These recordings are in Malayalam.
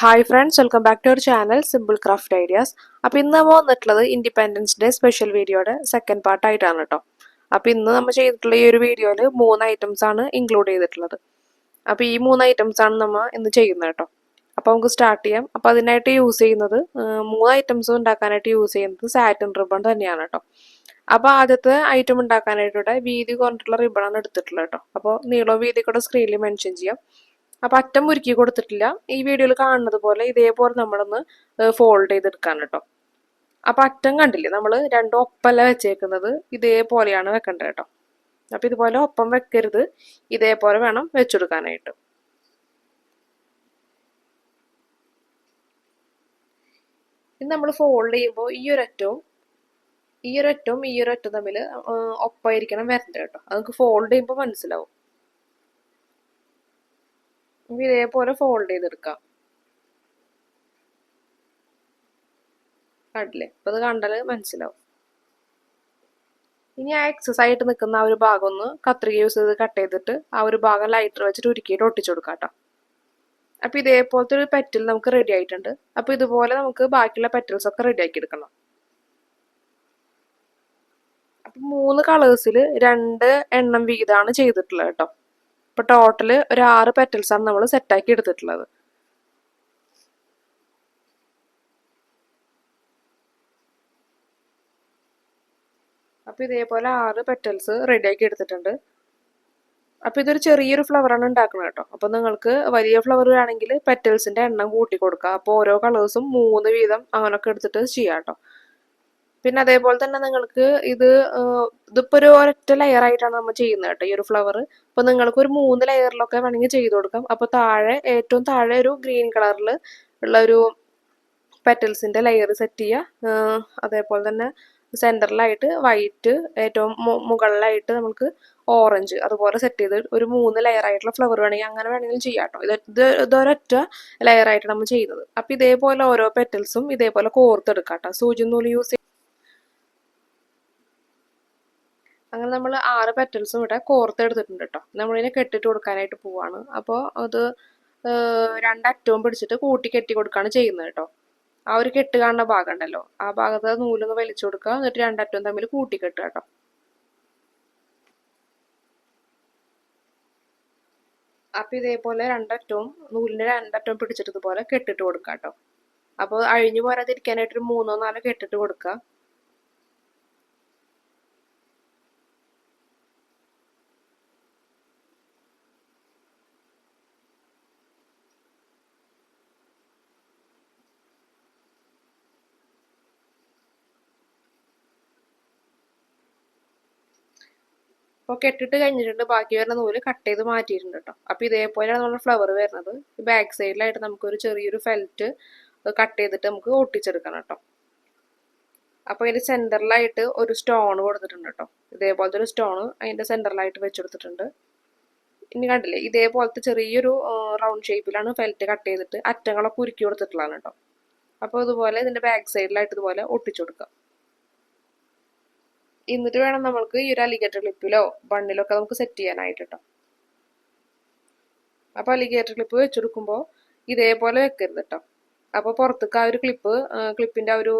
Hi friends welcome back to our channel simple craft ideas അപ്പോൾ ഇന്ന് നമ്മൾ വന്നിട്ടുള്ളത് ഇൻഡിപെൻഡൻസ് ഡേ സ്പെഷ്യൽ വീഡിയോയുടെ സെക്കൻഡ് പാർട്ടായിട്ടാണ് കേട്ടോ അപ്പോൾ ഇന്ന് നമ്മൾ ചെയ്തിട്ടുള്ള ഈ ഒരു വീഡിയോയിൽ മൂന്ന് ഐറ്റംസ് ആണ് ഇൻക്ലൂഡ് ചെയ്തിട്ടുള്ളത്. അപ്പോൾ ഈ മൂന്ന് ഐറ്റംസ് ആണ് നമ്മൾ ഇന്ന് ചെയ്യുന്നത് കേട്ടോ അപ്പോൾ നമുക്ക് സ്റ്റാർട്ട് ചെയ്യാം. അപ്പോൾ അതിനായിട്ട് യൂസ് ചെയ്യുന്നത് മൂന്ന് ഐറ്റംസ് ഉണ്ടാക്കാനായിട്ട് യൂസ് ചെയ്യുന്നത് സാറ്റിൻ റിബൺ തന്നെയാണ് കേട്ടോ അപ്പോൾ ആദ്യത്തെ ഐറ്റം ഉണ്ടാക്കാനായിട്ട് വീതി കുറഞ്ഞിട്ടുള്ള ആണ് എടുത്തിട്ടുള്ളത് കേട്ടോ അപ്പോൾ നീളവും വീതി കൂടെ സ്ക്രീനിൽ മെൻഷൻ ചെയ്യാം. അപ്പൊ അറ്റം മുറുക്കി കൊടുത്തിട്ടില്ല. ഈ വീഡിയോയിൽ കാണുന്നത് പോലെ ഇതേപോലെ നമ്മളൊന്ന് ഫോൾഡ് ചെയ്തെടുക്കാൻ കേട്ടോ. അപ്പൊ അറ്റം കണ്ടില്ലേ? നമ്മൾ രണ്ടും ഒപ്പല്ല വെച്ചേക്കുന്നത് ഇതേപോലെയാണ് വെക്കേണ്ടത് കേട്ടോ. അപ്പൊ ഇതുപോലെ ഒപ്പം വെക്കരുത്. ഇതേപോലെ വേണം വെച്ചെടുക്കാനായിട്ട്. ഇത് നമ്മൾ ഫോൾഡ് ചെയ്യുമ്പോൾ ഈ ഒരറ്റവും ഈ ഒരറ്റവും ഈ ഒരറ്റവും തമ്മിൽ ഒപ്പമായിരിക്കണം വരേണ്ടത് കേട്ടോ. അത് ഫോൾഡ് ചെയ്യുമ്പോൾ മനസ്സിലാവും. നമുക്ക് ഇതേപോലെ ഫോൾഡ് ചെയ്തെടുക്കാം. കണ്ടില്ലേ? അപ്പൊ അത് കണ്ടാൽ മനസ്സിലാവും. ഇനി ആ എക്സസ് ആയിട്ട് നിൽക്കുന്ന ആ ഒരു ഭാഗം ഒന്ന് കത്രിക യൂസ് ചെയ്ത് കട്ട് ചെയ്തിട്ട് ആ ഒരു ഭാഗം ലൈറ്റർ വെച്ചിട്ട് ഉരുക്കിയിട്ട് ഒട്ടിച്ചു കൊടുക്കാം അപ്പൊ ഇതേപോലത്തെ ഒരു പെറ്റൽ നമുക്ക് റെഡി ആയിട്ടുണ്ട്. അപ്പൊ ഇതുപോലെ നമുക്ക് ബാക്കിയുള്ള പെറ്റൽസ് ഒക്കെ റെഡി ആക്കി എടുക്കണം. അപ്പൊ മൂന്ന് കളേഴ്സിൽ രണ്ട് എണ്ണം വീതമാണ് ചെയ്തിട്ടുള്ളത് കേട്ടോ ഇപ്പൊ ടോട്ടൽ ഒരു ആറ് പെറ്റൽസ് ആണ് നമ്മൾ സെറ്റാക്കി എടുത്തിട്ടുള്ളത്. അപ്പൊ ഇതേപോലെ ആറ് പെറ്റൽസ് റെഡിയാക്കി എടുത്തിട്ടുണ്ട്. അപ്പൊ ഇതൊരു ചെറിയൊരു ഫ്ലവറാണ് ഉണ്ടാക്കുന്നത് കേട്ടോ. അപ്പൊ നിങ്ങൾക്ക് വലിയ ഫ്ലവർ വേണമെങ്കിൽ പെറ്റൽസിന്റെ എണ്ണം കൂട്ടി കൊടുക്കുക അപ്പോൾ ഓരോ കളേഴ്സും മൂന്ന് വീതം അങ്ങനൊക്കെ എടുത്തിട്ട് ചെയ്യാം കേട്ടോ. പിന്നെ അതേപോലെ തന്നെ നിങ്ങൾക്ക് ഇത് ഇതിപ്പോ ഒരു ഒരൊറ്റ ലെയർ ആയിട്ടാണ് നമ്മൾ ചെയ്യുന്നത് കേട്ടോ ഈ ഒരു ഫ്ലവർ അപ്പൊ നിങ്ങൾക്ക് ഒരു മൂന്ന് ലെയറിലൊക്കെ വേണമെങ്കിൽ ചെയ്ത് കൊടുക്കാം. അപ്പൊ താഴെ ഏറ്റവും താഴെ ഒരു ഗ്രീൻ കളറിൽ ഉള്ള ഒരു പെറ്റൽസിന്റെ ലെയർ സെറ്റ് ചെയ്യുക. അതേപോലെ തന്നെ സെന്ററിലായിട്ട് വൈറ്റ് ഏറ്റവും മുകളിലായിട്ട് നമുക്ക് ഓറഞ്ച് അതുപോലെ സെറ്റ് ചെയ്ത് ഒരു മൂന്ന് ലെയർ ആയിട്ടുള്ള ഫ്ലവർ വേണമെങ്കിൽ അങ്ങനെ വേണമെങ്കിലും ചെയ്യാം കേട്ടോ. ഇത് ഇത് ഇതൊരൊറ്റ ലെയർ ആയിട്ട് നമ്മൾ ചെയ്യുന്നത്. അപ്പൊ ഇതേപോലെ ഓരോ പെറ്റൽസും ഇതേപോലെ കോർത്തെടുക്കാം കേട്ടോ. സൂചി നൂൽ യൂസ് അങ്ങനെ നമ്മൾ ആറ് പെറ്റൽസും ഇവിടെ കോർത്തെടുത്തിട്ടുണ്ട് കേട്ടോ നമ്മളിതിനെ കെട്ടിട്ട് കൊടുക്കാനായിട്ട് പോവാണ്. അപ്പോൾ അത് രണ്ടറ്റവും പിടിച്ചിട്ട് കൂട്ടി കെട്ടി കൊടുക്കുകയാണ് ചെയ്യുന്നത് കേട്ടോ ആ ഒരു കെട്ട് കാണുന്ന ഭാഗം ഉണ്ടല്ലോ ആ ഭാഗത്ത് നൂലൊന്ന് വലിച്ചു കൊടുക്കുക. എന്നിട്ട് രണ്ടറ്റവും തമ്മിൽ കൂട്ടി കെട്ടുക കേട്ടോ അപ്പൊ ഇതേപോലെ രണ്ടറ്റവും നൂലിന്റെ രണ്ടറ്റവും പിടിച്ചിട്ട് ഇതുപോലെ കെട്ടിട്ട് കൊടുക്കുക കേട്ടോ അപ്പോൾ അഴിഞ്ഞു പോരാതിരിക്കാനായിട്ട് ഒരു മൂന്നോ നാലോ കെട്ടിട്ട് കൊടുക്കുക. അപ്പോൾ കെട്ടിട്ട് കഴിഞ്ഞിട്ടുണ്ട്. ബാക്കി വരുന്ന നൂൽ കട്ട് ചെയ്ത് മാറ്റിയിട്ടുണ്ട് കേട്ടോ അപ്പോൾ ഇതേപോലെയാണ് നമ്മുടെ ഫ്ലവർ വരുന്നത്. ബാക്ക് സൈഡിലായിട്ട് നമുക്കൊരു ചെറിയൊരു ഫെൽറ്റ് കട്ട് ചെയ്തിട്ട് നമുക്ക് ഒട്ടിച്ചെടുക്കണം കേട്ടോ അപ്പോൾ ഇതിന്റെ സെന്ററിലായിട്ട് ഒരു സ്റ്റോൺ കൊടുത്തിട്ടുണ്ട് കേട്ടോ ഇതേപോലത്തെ ഒരു സ്റ്റോൺ അതിന്റെ സെന്ററിലായിട്ട് വെച്ചെടുത്തിട്ടുണ്ട്. ഇനി കണ്ടില്ലേ ഇതേപോലത്തെ ചെറിയൊരു റൗണ്ട് ഷേപ്പിലാണ് ഫെൽറ്റ് കട്ട് ചെയ്തിട്ട് അറ്റങ്ങളൊക്കെ ഉരുക്കി കൊടുത്തിട്ടുള്ളതാണ് കേട്ടോ അപ്പോൾ ഇതുപോലെ ഇതിന്റെ ബാക്ക് സൈഡിലായിട്ട് ഇതുപോലെ ഒട്ടിച്ചു കൊടുക്കാം എന്നിട്ട് വേണം നമ്മൾക്ക് ഈ ഒരു അലിഗേറ്റർ ക്ലിപ്പിലോ ബണ്ണിലോ ഒക്കെ നമുക്ക് സെറ്റ് ചെയ്യാനായിട്ട് കേട്ടോ അപ്പോൾ അലിഗേറ്റർ ക്ലിപ്പ് വെച്ചെടുക്കുമ്പോൾ ഇതേപോലെ വെക്കരുത് കേട്ടോ അപ്പോൾ പുറത്തേക്ക് ആ ഒരു ക്ലിപ്പ് ക്ലിപ്പിന്റെ ആ ഒരു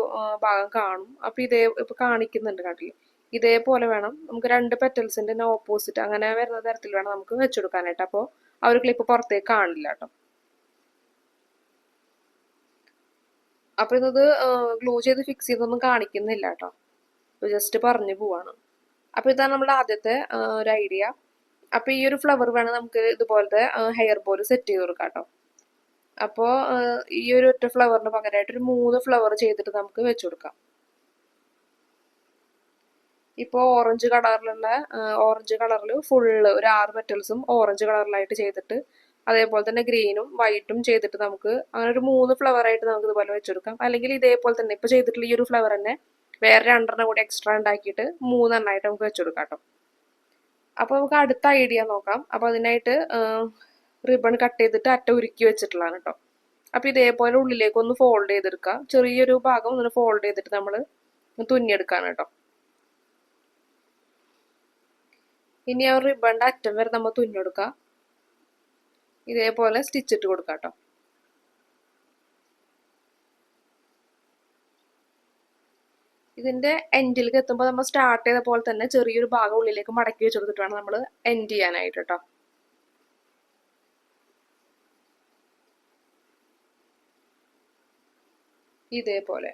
ഭാഗം കാണും. അപ്പോൾ ഇതേ ഇപ്പൊ കാണിക്കുന്നുണ്ട് കണ്ടില്ലേ? ഇതേപോലെ വേണം നമുക്ക് രണ്ട് പെറ്റൽസിന്റെ ഓപ്പോസിറ്റ് അങ്ങനെ വരുന്ന തരത്തിൽ വേണം നമുക്ക് വെച്ചെടുക്കാനായിട്ട്. അപ്പോൾ ആ ഒരു ക്ലിപ്പ് പുറത്തേക്ക് കാണില്ല കേട്ടോ അപ്പൊ ഇന്നത് ഗ്ലൂ ചെയ്ത് ഫിക്സ് ചെയ്തൊന്നും കാണിക്കുന്നില്ല കേട്ടോ ജസ്റ്റ് പറഞ്ഞു പോവാണ്. അപ്പൊ ഇതാണ് നമ്മുടെ ആദ്യത്തെ ഒരു ഐഡിയ അപ്പൊ ഈ ഒരു ഫ്ലവർ വേണം നമുക്ക് ഇതുപോലത്തെ ഹെയർ ബോൾ സെറ്റ് ചെയ്ത് കൊടുക്കാം കേട്ടോ. അപ്പോൾ ഈ ഒരു ഒറ്റ ഫ്ലവറിന് പകരമായിട്ട് ഒരു മൂന്ന് ഫ്ലവർ ചെയ്തിട്ട് നമുക്ക് വെച്ചു കൊടുക്കാം. ഇപ്പോൾ ഓറഞ്ച് കളറിലുള്ള ഓറഞ്ച് കളറിൽ ഫുള്ള് ഒരു ആറ് പെറ്റൽസും ഓറഞ്ച് കളറിലായിട്ട് ചെയ്തിട്ട് അതേപോലെ തന്നെ ഗ്രീനും വൈറ്റും ചെയ്തിട്ട് നമുക്ക് അങ്ങനെ ഒരു മൂന്ന് ഫ്ലവർ ആയിട്ട് നമുക്ക് ഇതുപോലെ വെച്ചെടുക്കാം അല്ലെങ്കിൽ ഇതേപോലെ തന്നെ ഇപ്പൊ ചെയ്തിട്ടുള്ള ഈ ഒരു ഫ്ലവർ തന്നെ വേറെ രണ്ടെണ്ണം കൂടി എക്സ്ട്രാ ഉണ്ടാക്കിയിട്ട് മൂന്നെണ്ണമായിട്ട് നമുക്ക് വെച്ചുകൊടുക്കാം കേട്ടോ അപ്പോൾ നമുക്ക് അടുത്ത ഐഡിയ നോക്കാം. അപ്പോൾ അതിനായിട്ട് റിബൺ കട്ട് ചെയ്തിട്ട് അറ്റ ഉരുക്കി വെച്ചിട്ടുള്ളതാണ് കേട്ടോ അപ്പോൾ ഇതേപോലെ ഉള്ളിലേക്ക് ഒന്ന് ഫോൾഡ് ചെയ്തെടുക്കുക ചെറിയൊരു ഭാഗം ഒന്ന് ഫോൾഡ് ചെയ്തിട്ട് നമ്മൾ തുന്നിയെടുക്കാണ് കേട്ടോ ഇനി ആ റിബണിന്റെ അറ്റം വരെ നമ്മൾ തുന്നിയെടുക്കുക ഇതേപോലെ സ്റ്റിച്ചിട്ട് കൊടുക്കാം കേട്ടോ ഇതിന്റെ എൻഡിലേക്ക് എത്തുമ്പോൾ നമ്മൾ സ്റ്റാർട്ട് ചെയ്ത പോലെ തന്നെ ചെറിയൊരു ഭാഗം ഉള്ളിലേക്ക് മടക്കി വെച്ച് കൊടുത്തിട്ട് വേണം നമ്മൾ എൻഡ് ചെയ്യാനായിട്ട് കേട്ടോ ഇതേപോലെ.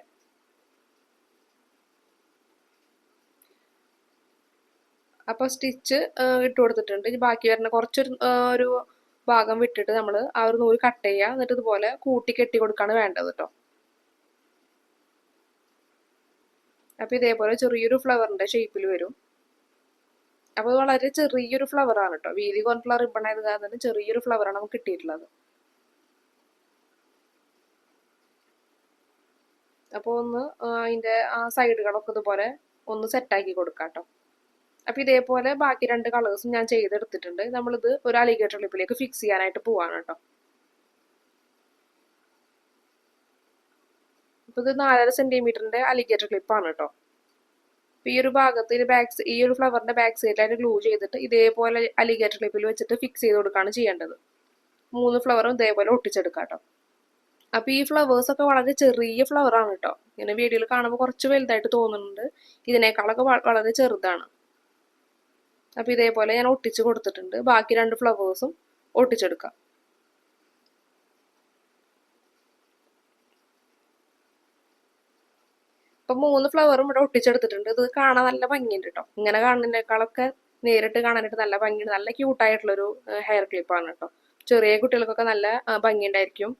അപ്പൊ സ്റ്റിച്ച് ഇട്ട് കൊടുത്തിട്ടുണ്ട്. ഇനി ബാക്കി വരുന്ന കുറച്ചൊരു ഒരു ഭാഗം വിട്ടിട്ട് നമ്മൾ ആ ഒരു നൂൽ കട്ട് ചെയ്യുക എന്നിട്ട് ഇതുപോലെ കൂട്ടി കെട്ടി കൊടുക്കാണ് വേണ്ടത് കേട്ടോ അപ്പൊ ഇതേപോലെ ചെറിയൊരു ഫ്ലവറിന്റെ ഷേപ്പിൽ വരും. അപ്പോൾ ഇത് വളരെ ചെറിയൊരു ഫ്ലവറാണ് കേട്ടോ വീതി കൊണ്ടുള്ള റിബൺ ആയത് കാരണം ചെറിയൊരു ഫ്ലവറാണ് നമുക്ക് കിട്ടിയിട്ടുള്ളത്. അപ്പോൾ ഒന്ന് അതിന്റെ ആ സൈഡുകളൊക്കെ ഇതുപോലെ ഒന്ന് സെറ്റാക്കി കൊടുക്കാം കേട്ടോ അപ്പോൾ ഇതേപോലെ ബാക്കി രണ്ട് കളേഴ്സും ഞാൻ ചെയ്തെടുത്തിട്ടുണ്ട്. നമ്മളിത് ഒരു അലിഗേറ്റർ ലിപ്പിലേക്ക് ഫിക്സ് ചെയ്യാനായിട്ട് പോവാണ് കേട്ടോ ഇപ്പൊ ഇത് നാലര സെന്റിമീറ്ററിന്റെ അലിഗേറ്റർ ക്ലിപ്പാണ് കേട്ടോ അപ്പൊ ഈ ഒരു ഭാഗത്ത് ബാക്ക് ഈ ഒരു ഫ്ലവറിന്റെ ബാക്ക് സൈഡിലായിട്ട് ഗ്ലൂ ചെയ്തിട്ട് ഇതേപോലെ അലിഗേറ്റർ ക്ലിപ്പിൽ വെച്ചിട്ട് ഫിക്സ് ചെയ്ത് കൊടുക്കുകയാണ് ചെയ്യേണ്ടത്. മൂന്ന് ഫ്ലവറും ഇതേപോലെ ഒട്ടിച്ചെടുക്കാം കേട്ടോ അപ്പൊ ഈ ഫ്ലവേഴ്സ് ഒക്കെ വളരെ ചെറിയ ഫ്ലവർ ആണ് കേട്ടോ ഇങ്ങനെ വീഡിയോയിൽ കാണുമ്പോൾ കുറച്ച് വലുതായിട്ട് തോന്നുന്നുണ്ട്. ഇതിനേക്കാളൊക്കെ വളരെ ചെറുതാണ്. അപ്പൊ ഇതേപോലെ ഞാൻ ഒട്ടിച്ച് കൊടുത്തിട്ടുണ്ട്. ബാക്കി രണ്ട് ഫ്ലവേഴ്സും ഒട്ടിച്ചെടുക്കാം. ഇപ്പൊ മൂന്ന് ഫ്ലവറും ഇവിടെ ഒട്ടിച്ചെടുത്തിട്ടുണ്ട്. ഇത് കാണാൻ നല്ല ഭംഗിയുണ്ട് കേട്ടോ ഇങ്ങനെ കാണുന്നതിനേക്കാളൊക്കെ നേരിട്ട് കാണാനായിട്ട് നല്ല ഭംഗിയുണ്ട്. നല്ല ക്യൂട്ടായിട്ടുള്ളൊരു ഹെയർ ക്ലിപ്പാണ് കേട്ടോ ചെറിയ കുട്ടികൾക്കൊക്കെ നല്ല ഭംഗിയുണ്ടായിരിക്കും.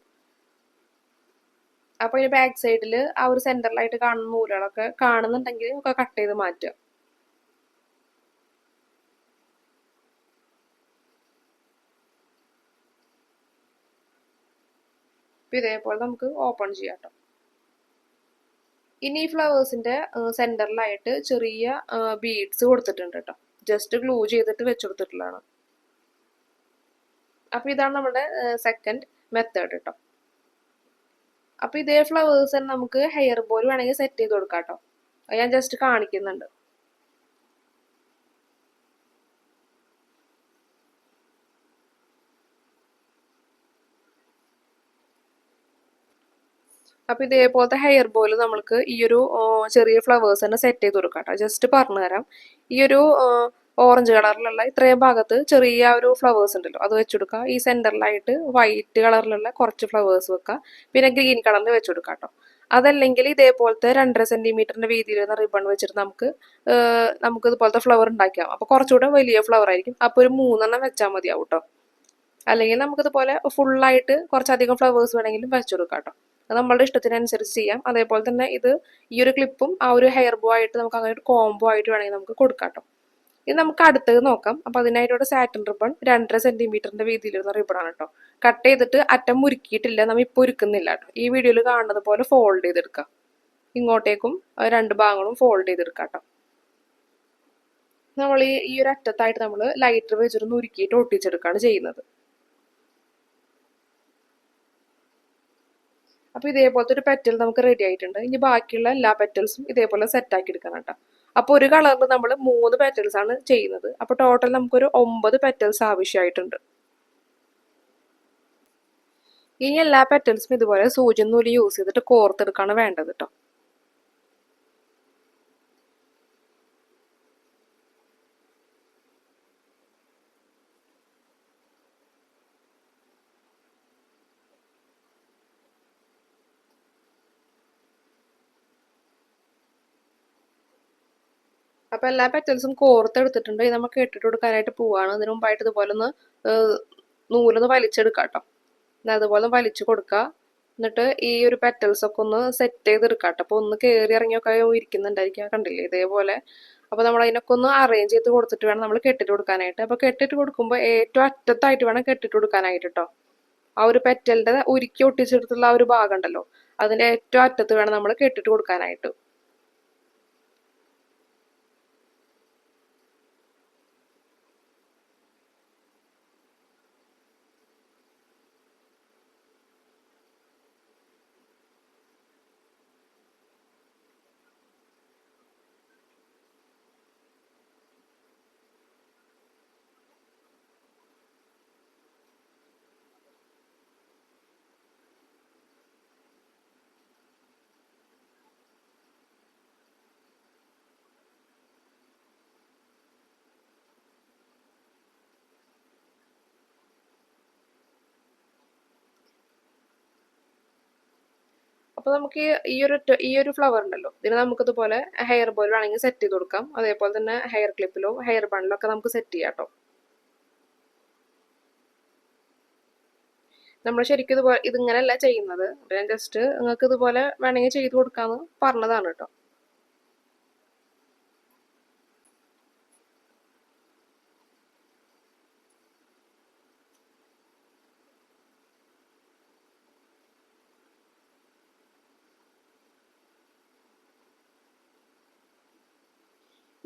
അപ്പൊ ഈ ബാക്ക് സൈഡിൽ ആ ഒരു സെന്ററിലായിട്ട് കാണുന്ന നൂലുകളൊക്കെ കാണുന്നുണ്ടെങ്കിൽ ഒക്കെ കട്ട് ചെയ്ത് മാറ്റുക. ഇതേപോലെ നമുക്ക് ഓപ്പൺ ചെയ്യാം കേട്ടോ ഇനി ഈ ഫ്ലവേഴ്സിന്റെ സെന്ററിലായിട്ട് ചെറിയ ബീഡ്സ് കൊടുത്തിട്ടുണ്ട് കേട്ടോ ജസ്റ്റ് ഗ്ലൂ ചെയ്തിട്ട് വെച്ചെടുത്തിട്ടുള്ളതാണ് അപ്പൊ ഇതാണ് നമ്മുടെ സെക്കൻഡ് മെത്തേഡ് കേട്ടോ അപ്പൊ ഇതേ ഫ്ലവേഴ്സ് തന്നെ നമുക്ക് ഹെയർ ബോൾ വേണമെങ്കിൽ സെറ്റ് ചെയ്ത് കൊടുക്കാം കേട്ടോ ഞാൻ ജസ്റ്റ് കാണിക്കുന്നുണ്ട്. അപ്പൊ ഇതേപോലത്തെ ഹെയർ ബോയിൽ നമ്മൾക്ക് ഈ ഒരു ചെറിയ ഫ്ലവേഴ്സ് തന്നെ സെറ്റ് ചെയ്ത് കൊടുക്കാം കേട്ടോ ജസ്റ്റ് പറഞ്ഞു തരാം. ഈ ഒരു ഓറഞ്ച് കളറിലുള്ള ഇത്രയും ഭാഗത്ത് ചെറിയ ഒരു ഫ്ലവേഴ്സ് ഉണ്ടല്ലോ. അത് വെച്ചുകൊടുക്കുക ഈ സെന്ററിലായിട്ട് വൈറ്റ് കളറിലുള്ള കുറച്ച് ഫ്ലവേഴ്സ് വെക്കുക പിന്നെ ഗ്രീൻ കളറിൽ വെച്ചുകൊടുക്കുക കേട്ടോ അതല്ലെങ്കിൽ ഇതേപോലത്തെ രണ്ടര സെന്റിമീറ്ററിന്റെ വീതിയിൽ വരുന്ന റിബൺ വെച്ചിട്ട് നമുക്ക് നമുക്ക് ഇതുപോലത്തെ ഫ്ലവർ ഉണ്ടാക്കിയാൽ അപ്പോൾ കുറച്ചുകൂടെ വലിയ ഫ്ലവർ ആയിരിക്കും. അപ്പോൾ ഒരു മൂന്നെണ്ണം വെച്ചാൽ മതിയാവും കേട്ടോ അല്ലെങ്കിൽ നമുക്കിതുപോലെ ഫുള്ളായിട്ട് കുറച്ചധികം ഫ്ലവേഴ്സ് വേണമെങ്കിലും വെച്ചെടുക്കാം കേട്ടോ അത് നമ്മളുടെ ഇഷ്ടത്തിനനുസരിച്ച് ചെയ്യാം. അതേപോലെ തന്നെ ഇത് ഈ ഒരു ക്ലിപ്പും ആ ഒരു ഹെയർ ബോ ആയിട്ട് നമുക്ക് അങ്ങനെ ഒരു കോംബോ ആയിട്ട് വേണമെങ്കിൽ നമുക്ക് കൊടുക്കാം കേട്ടോ ഇത് നമുക്ക് അടുത്തത് നോക്കാം. അപ്പോൾ അതിനായിട്ട് സാറ്റൻ റിബൺ രണ്ടര സെന്റിമീറ്ററിന്റെ വീതിയിൽ വരുന്ന റിബണാണ് കേട്ടോ കട്ട് ചെയ്തിട്ട് അറ്റം മുറുക്കിയിട്ടില്ല നമ്മൾ ഇപ്പോൾ ഒരുക്കുന്നില്ല കേട്ടോ ഈ വീഡിയോയിൽ കാണുന്നത് പോലെ ഫോൾഡ് ചെയ്തെടുക്കാം. ഇങ്ങോട്ടേക്കും രണ്ട് ഭാഗങ്ങളും ഫോൾഡ് ചെയ്തെടുക്കാം കേട്ടോ നമ്മൾ ഈ ഒരു അറ്റത്തായിട്ട് നമ്മൾ ലൈറ്റർ വെച്ചിട്ട് ഉരുക്കിയിട്ട് ഒട്ടിച്ചെടുക്കുകയാണ് ചെയ്യുന്നത്. അപ്പൊ ഇതേപോലത്തെ ഒരു പെറ്റൽ നമുക്ക് റെഡി ആയിട്ടുണ്ട്. ഇനി ബാക്കിയുള്ള എല്ലാ പെറ്റൽസും ഇതേപോലെ സെറ്റ് ആക്കി എടുക്കണം കേട്ടോ അപ്പോൾ ഒരു കളറിൽ നമ്മൾ മൂന്ന് പെറ്റൽസ് ആണ് ചെയ്യുന്നത്. അപ്പോൾ ടോട്ടൽ നമുക്കൊരു ഒമ്പത് പെറ്റൽസ് ആവശ്യമായിട്ടുണ്ട് ഇനി എല്ലാ പെറ്റൽസും ഇതുപോലെ സൂചി നൂൽ യൂസ് ചെയ്തിട്ട് കോർത്തെടുക്കാണ് വേണ്ടത് കേട്ടോ അപ്പൊ എല്ലാ പെറ്റൽസും കോർത്തെടുത്തിട്ടുണ്ട് ഇത് നമുക്ക് ഇട്ടിട്ട് കൊടുക്കാനായിട്ട് പോവാണ്. അതിനു മുമ്പായിട്ട് ഇതുപോലെ ഒന്ന് നൂലൊന്ന് വലിച്ചെടുക്കാം കേട്ടോ എന്നാ അതുപോലെ വലിച്ചു കൊടുക്കുക എന്നിട്ട് ഈ ഒരു പെറ്റൽസ് ഒക്കെ ഒന്ന് സെറ്റ് ചെയ്തെടുക്കാം കേട്ടോ അപ്പൊ ഒന്ന് കയറി ഇറങ്ങിയൊക്കെ ഇരിക്കുന്നുണ്ടായിരിക്കും. കണ്ടില്ലേ? ഇതേപോലെ. അപ്പൊ നമ്മൾ അതിനൊക്കെ ഒന്ന് അറേഞ്ച് ചെയ്ത് കൊടുത്തിട്ട് വേണം നമ്മൾ കെട്ടിട്ട് കൊടുക്കാനായിട്ട്. അപ്പൊ കെട്ടിട്ട് കൊടുക്കുമ്പോൾ ഏറ്റവും അറ്റത്തായിട്ട് വേണം കെട്ടിട്ട് കൊടുക്കാനായിട്ട് കേട്ടോ ആ ഒരു പെറ്റലിന്റെ ഉരുക്കി ഒട്ടിച്ചെടുത്തുള്ള ആ ഒരു ഭാഗം ഉണ്ടല്ലോ. അതിന്റെ ഏറ്റവും അറ്റത്ത് വേണം നമ്മൾ കെട്ടിട്ട് കൊടുക്കാനായിട്ട്. അപ്പൊ നമുക്ക് ഈ- ഒരു ഈ ഒരു ഫ്ലവർ ഉണ്ടല്ലോ. ഇതിന് നമുക്ക് ഇതുപോലെ ഹെയർ ബോയിൽ വേണമെങ്കിൽ സെറ്റ് ചെയ്ത് കൊടുക്കാം. അതേപോലെ തന്നെ ഹെയർ ക്ലിപ്പിലോ ഹെയർ ബണ്ണിലോ ഒക്കെ നമുക്ക് സെറ്റ് ചെയ്യാം കേട്ടോ നമ്മൾ ശരിക്കും ഇതുപോലെ ഇതിങ്ങനെയല്ല ചെയ്യുന്നത്. ഞാൻ ജസ്റ്റ് നിങ്ങൾക്ക് ഇതുപോലെ വേണമെങ്കിൽ ചെയ്ത് കൊടുക്കാന്ന് പറഞ്ഞതാണ് കേട്ടോ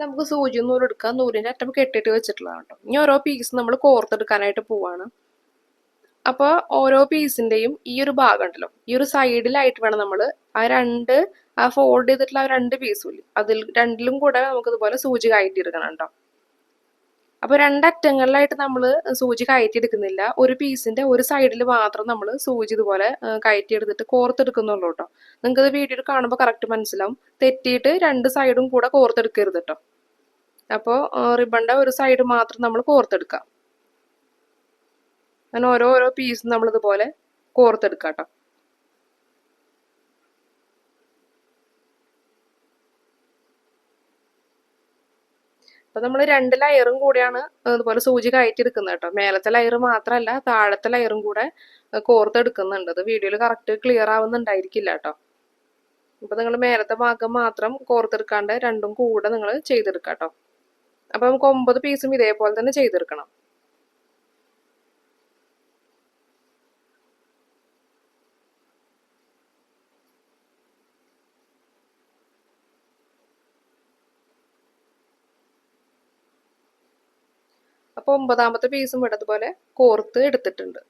നമുക്ക് സൂചി നൂൽ എടുക്കാം നൂലിന്റെ അറ്റം കെട്ടിയിട്ട് വെച്ചിട്ടുള്ളതാണ് കേട്ടോ ഇനി ഓരോ പീസ് നമ്മൾ കോർത്തെടുക്കാനായിട്ട് പോവാണ്. അപ്പോൾ ഓരോ പീസിന്റെയും ഈ ഒരു ഭാഗം ഉണ്ടല്ലോ ഈ ഒരു സൈഡിലായിട്ട് വേണം നമ്മൾ ആ രണ്ട് ആ ഫോൾഡ് ചെയ്തിട്ടുള്ള ആ രണ്ട് പീസും അതിൽ രണ്ടിലും കൂടെ നമുക്ക് ഇതുപോലെ സൂചി കയറ്റിയെടുക്കണം കേട്ടോ അപ്പോൾ രണ്ടറ്റങ്ങളിലായിട്ട് നമ്മൾ സൂചി കയറ്റിയെടുക്കുന്നില്ല. ഒരു പീസിന്റെ ഒരു സൈഡിൽ മാത്രം നമ്മൾ സൂചി ഇതുപോലെ കയറ്റിയെടുത്തിട്ട് കോർത്തെടുക്കുന്നുള്ളൂ കേട്ടോ നിങ്ങൾക്ക് ഇത് വീഡിയോയിൽ കാണുമ്പോൾ കറക്റ്റ് മനസ്സിലാവും. തെറ്റിയിട്ട് രണ്ട് സൈഡും കൂടെ കോർത്തെടുക്കരുത് കേട്ടോ അപ്പോൾ റിബണിന്റെ ഒരു സൈഡ് മാത്രം നമ്മൾ കോർത്തെടുക്കാം. അങ്ങനെ ഓരോ ഓരോ പീസും നമ്മൾ ഇതുപോലെ കോർത്തെടുക്കാം കേട്ടോ അപ്പൊ നമ്മൾ രണ്ട് ലെയറും കൂടിയാണ് ഇതുപോലെ സൂചി കയറ്റിയെടുക്കുന്നത് കേട്ടോ. മേലത്തെ ലെയർ മാത്രമല്ല താഴത്തെ ലെയറും കൂടെ കോർത്തെടുക്കുന്നുണ്ട്. അത് വീഡിയോയിൽ കറക്റ്റ് ക്ലിയർ ആവുന്നുണ്ടായിരിക്കില്ല കേട്ടോ. അപ്പൊ നിങ്ങൾ മേലത്തെ ഭാഗം മാത്രം കോർത്തെടുക്കാണ്ട് രണ്ടും കൂടെ നിങ്ങൾ ചെയ്തെടുക്കാം കേട്ടോ അപ്പൊ നമുക്ക് ഒമ്പത് പീസും ഇതേപോലെ തന്നെ ചെയ്തെടുക്കണം. അപ്പൊ ഒമ്പതാമത്തെ പീസും ഇടതുപോലെ കോർത്ത് എടുത്തിട്ടുണ്ട്.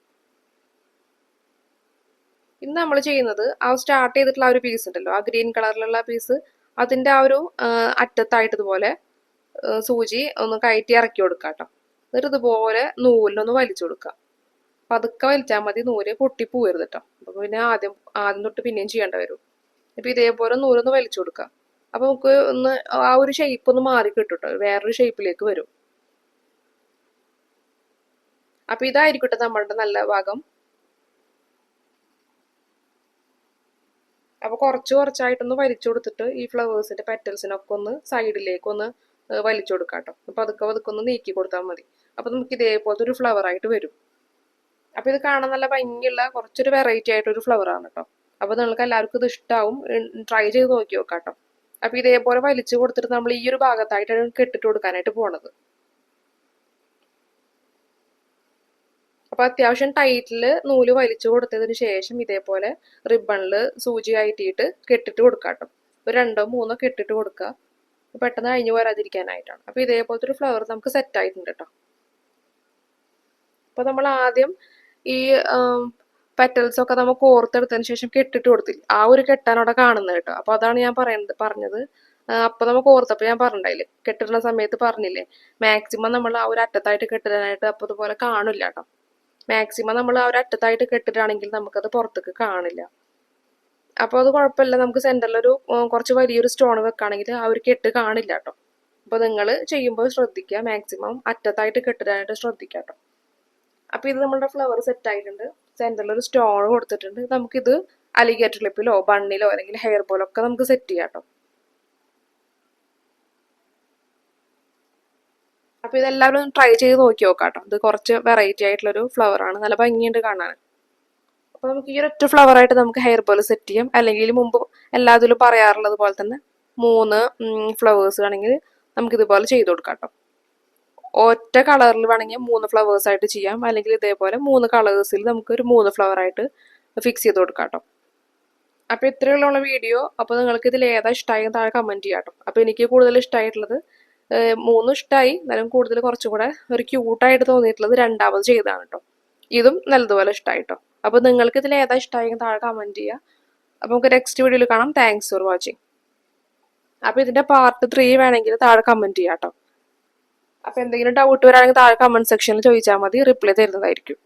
ഇന്ന് നമ്മൾ ചെയ്യുന്നത് ആ സ്റ്റാർട്ട് ചെയ്തിട്ടുള്ള ആ ഒരു പീസ് ഉണ്ടല്ലോ ആ ഗ്രീൻ കളറിലുള്ള പീസ് അതിന്റെ ആ ഒരു അറ്റത്തായിട്ടതുപോലെ സൂചി ഒന്ന് കയറ്റി ഇറക്കി കൊടുക്കുക കേട്ടോ എന്നിട്ട് ഇതുപോലെ നൂലിനൊന്ന് വലിച്ചു കൊടുക്കുക പതുക്കെ വലിച്ചാൽ മതി നൂൽ പൊട്ടി പോകരുത് കേട്ടോ അപ്പൊ പിന്നെ ആദ്യം ആദ്യം തൊട്ട് പിന്നെയും ചെയ്യേണ്ടി വരും. ഇപ്പൊ ഇതേപോലെ നൂലൊന്ന് വലിച്ചു കൊടുക്കുക അപ്പൊ നമുക്ക് ഒന്ന് ആ ഒരു ഷേപ്പ് ഒന്ന് മാറി കിട്ടും കേട്ടോ വേറൊരു ഷേപ്പിലേക്ക് വരും. അപ്പൊ ഇതായിരിക്കട്ടെ നമ്മളുടെ നല്ല ഭാഗം. അപ്പൊ കുറച്ച് കുറച്ചായിട്ടൊന്ന് വലിച്ചു കൊടുത്തിട്ട് ഈ ഫ്ലവേഴ്സിന്റെ പെറ്റൽസിനൊക്കെ ഒന്ന് സൈഡിലേക്ക് ഒന്ന് വലിച്ചു കൊടുക്കാം കേട്ടോ. അപ്പൊ അതൊക്കെ അതൊക്കെ ഒന്ന് നീക്കി കൊടുത്താൽ മതി. അപ്പൊ നമുക്ക് ഇതേപോലത്തെ ഒരു ഫ്ലവർ ആയിട്ട് വരും. അപ്പൊ ഇത് കാണാൻ നല്ല ഭംഗിയുള്ള കുറച്ചൊരു വെറൈറ്റി ആയിട്ടൊരു ഫ്ലവർ ആണ് കേട്ടോ. അപ്പൊ നിങ്ങൾക്ക് എല്ലാവർക്കും ഇത് ഇഷ്ടാവും. ട്രൈ ചെയ്ത് നോക്കി നോക്കാം കേട്ടോ. അപ്പൊ ഇതേപോലെ വലിച്ചു കൊടുത്തിട്ട് നമ്മൾ ഈ ഒരു ഭാഗത്തായിട്ടാണ് കെട്ടിട്ട് കൊടുക്കാനായിട്ട് പോണത്. അപ്പൊ അത്യാവശ്യം ടൈറ്റിൽ നൂൽ വലിച്ചു കൊടുത്തതിന് ശേഷം ഇതേപോലെ റിബണിൽ സൂചി കയറ്റിയിട്ട് കെട്ടിട്ട് കൊടുക്കാം കേട്ടോ. ഒരു രണ്ടോ മൂന്നോ കെട്ടിട്ട് കൊടുക്കുക പെട്ടെന്ന് കഴിഞ്ഞു വരാതിരിക്കാനായിട്ടാണ് അപ്പൊ ഇതേപോലത്തെ ഒരു ഫ്ലവർ നമുക്ക് സെറ്റ് ആയിട്ടുണ്ട് കേട്ടോ അപ്പൊ നമ്മൾ ആദ്യം ഈ പെറ്റൽസ് ഒക്കെ നമ്മൾ കോർത്തെടുത്തതിന് ശേഷം കെട്ടിട്ട് കൊടുത്തില്ല. ആ ഒരു കെട്ടാനോടെ കാണുന്നത് കേട്ടോ അപ്പൊ അതാണ് ഞാൻ പറയുന്നത് പറഞ്ഞത്. അപ്പോൾ അപ്പൊ നമ്മൾ കോർത്തപ്പോ ഞാൻ പറഞ്ഞില്ലേ കെട്ടിടുന്ന സമയത്ത് പറഞ്ഞില്ലേ മാക്സിമം നമ്മൾ ആ ഒരു അറ്റത്തായിട്ട് കെട്ടിടാനായിട്ട് അപ്പൊ ഇതുപോലെ കാണില്ല കേട്ടോ മാക്സിമം നമ്മൾ ആ ഒരു അറ്റത്തായിട്ട് കെട്ടിടാണെങ്കിൽ നമുക്കത് പുറത്തേക്ക് കാണില്ല. അപ്പോൾ അത് കുഴപ്പമില്ല. നമുക്ക് സെന്ററിൽ ഒരു കുറച്ച് വലിയൊരു സ്റ്റോൺ വെക്കുകയാണെങ്കിൽ ആ ഒരു കെട്ട് കാണില്ല കേട്ടോ അപ്പോൾ നിങ്ങൾ ചെയ്യുമ്പോൾ ശ്രദ്ധിക്കുക. മാക്സിമം അറ്റത്തായിട്ട് കെട്ടിടാനായിട്ട് ശ്രദ്ധിക്കുക കേട്ടോ അപ്പോൾ ഇത് നമ്മളുടെ ഫ്ലവർ സെറ്റ് ആയിട്ടുണ്ട്. സെന്ററിൽ ഒരു സ്റ്റോൺ കൊടുത്തിട്ടുണ്ട്. നമുക്കിത് അലിഗേറ്റർ ക്ലിപ്പിലോ ബണ്ണിലോ അല്ലെങ്കിൽ ഹെയർ ബോലോ ഒക്കെ നമുക്ക് സെറ്റ് ചെയ്യാം കേട്ടോ അപ്പോൾ ഇതെല്ലാവരും ട്രൈ ചെയ്ത് നോക്കി നോക്കാം കേട്ടോ ഇത് കുറച്ച് വെറൈറ്റി ആയിട്ടുള്ളൊരു ഫ്ലവർ ആണ്. നല്ല ഭംഗിയുണ്ട് കാണാൻ. അപ്പോൾ നമുക്ക് ഈ ഒരൊറ്റ ഫ്ലവർ ആയിട്ട് നമുക്ക് ഹെയർ ബോൾ സെറ്റ് ചെയ്യാം. അല്ലെങ്കിൽ മുമ്പ് എല്ലാത്തിലും പറയാറുള്ളത് പോലെ തന്നെ മൂന്ന് ഫ്ലവേഴ്സ് വേണമെങ്കിൽ നമുക്ക് ഇതുപോലെ ചെയ്ത് കൊടുക്കാം കേട്ടോ ഒറ്റ കളറിൽ വേണമെങ്കിൽ മൂന്ന് ഫ്ലവേഴ്സ് ആയിട്ട് ചെയ്യാം. അല്ലെങ്കിൽ ഇതേപോലെ മൂന്ന് കളേഴ്സിൽ നമുക്ക് ഒരു മൂന്ന് ഫ്ലവർ ആയിട്ട് ഫിക്സ് ചെയ്ത് കൊടുക്കാം കേട്ടോ അപ്പോൾ ഇത്രയുള്ള വീഡിയോ അപ്പോൾ നിങ്ങൾക്ക് ഇതിൽ ഏതാ ഇഷ്ടമായി താഴെ കമന്റ് ചെയ്യാം കേട്ടോ അപ്പോൾ എനിക്ക് കൂടുതൽ ഇഷ്ടമായിട്ടുള്ളത് മൂന്ന് ഇഷ്ടമായി എന്നാലും കൂടുതൽ കുറച്ചും കൂടെ ഒരു ക്യൂട്ടായിട്ട് തോന്നിയിട്ടുള്ളത് രണ്ടാമത് ചെയ്തതാണ് കേട്ടോ ഇതും നല്ലതുപോലെ ഇഷ്ടമായി കേട്ടോ അപ്പോൾ നിങ്ങൾക്ക് ഇതിൽ ഏതാ ഇഷ്ടമായി താഴെ കമന്റ് ചെയ്യുക അപ്പോൾ നമുക്ക് നെക്സ്റ്റ് വീഡിയോയിൽ കാണാം. താങ്ക്സ് ഫോർ വാച്ചിങ് അപ്പോൾ ഇതിന്റെ പാർട്ട് ത്രീ വേണമെങ്കിൽ താഴെ കമന്റ് ചെയ്യാം കേട്ടോ അപ്പോൾ എന്തെങ്കിലും ഡൗട്ട് വരാണെങ്കിൽ താഴെ കമന്റ് സെക്ഷനിൽ ചോദിച്ചാൽ മതി. റിപ്ലൈ തരുന്നതായിരിക്കും.